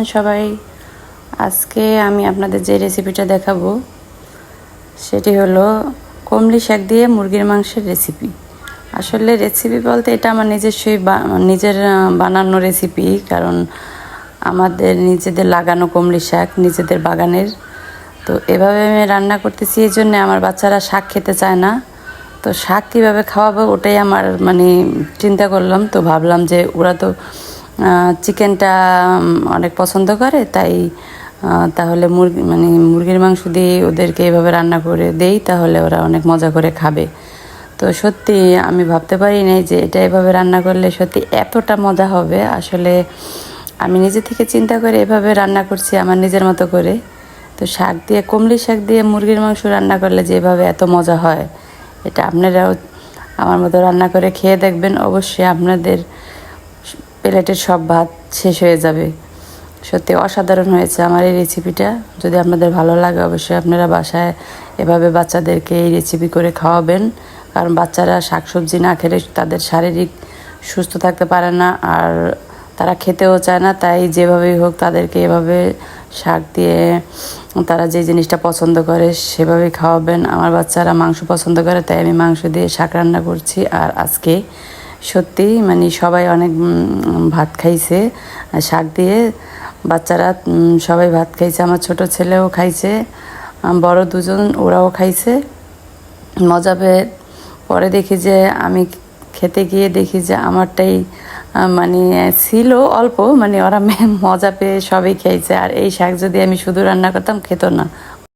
আছেন সবাই। আজকে আমি আপনাদের যে রেসিপিটা দেখাবো, সেটি হলো কমলি শাক দিয়ে মুরগির মাংসের রেসিপি আসলে রেসিপি বলতে এটা আমার নিজস্বই নিজের বানানো রেসিপি কারণ আমাদের নিজেদের লাগানো কমলি শাক নিজেদের বাগানের। তো এভাবে আমি রান্না করতেছি, এই জন্যে আমার বাচ্চারা শাক খেতে চায় না। তো শাক কীভাবে খাওয়াবো ওটাই আমার মানে চিন্তা করলাম, তো ভাবলাম যে ওরা তো চিকেনটা অনেক পছন্দ করে, তাই তাহলে মুরগি মানে মুরগির মাংস দিয়ে ওদেরকে এভাবে রান্না করে দেই, তাহলে ওরা অনেক মজা করে খাবে। তো সত্যি আমি ভাবতে পারি নাই যে এটা এভাবে রান্না করলে সত্যি এতটা মজা হবে। আসলে আমি নিজে থেকে চিন্তা করে এভাবে রান্না করছি আমার নিজের মতো করে। তো শাক দিয়ে, কমলি শাক দিয়ে মুরগির মাংস রান্না করলে যেভাবে এত মজা হয়, এটা আপনারাও আমার মতো রান্না করে খেয়ে দেখবেন। অবশ্যই আপনাদের প্লেটের সব ভাত শেষ হয়ে যাবে। সত্যি অসাধারণ হয়েছে আমার এই রেসিপিটা। যদি আপনাদের ভালো লাগে অবশ্যই আপনারা বাসায় এভাবে বাচ্চাদেরকে এই রেসিপি করে খাওয়াবেন। কারণ বাচ্চারা শাকসবজি না খেলে তাদের শারীরিক সুস্থ থাকতে পারে না আর তারা খেতেও চায় না। তাই যেভাবেই হোক তাদেরকে এভাবে শাক দিয়ে তারা যে জিনিসটা পছন্দ করে সেভাবেই খাওয়াবেন। আমার বাচ্চারা মাংস পছন্দ করে, তাই আমি মাংস দিয়ে শাক রান্না করছি। আর আজকে সত্যি মানে সবাই অনেক ভাত খাইছে শাক দিয়ে। বাচ্চারা সবাই ভাত খাইছে, আমার ছোট ছেলেও খাইছে বড় দুজন, ওরাও খাইছে। মজা পেয়ে পরে দেখি যে, আমি খেতে গিয়ে দেখি যে, আমারটাই মানে ছিল অল্প মানে ওরা মজা পেয়ে সবই খেয়েছে আর এই শাক যদি আমি শুধু রান্না করতাম, খেত না।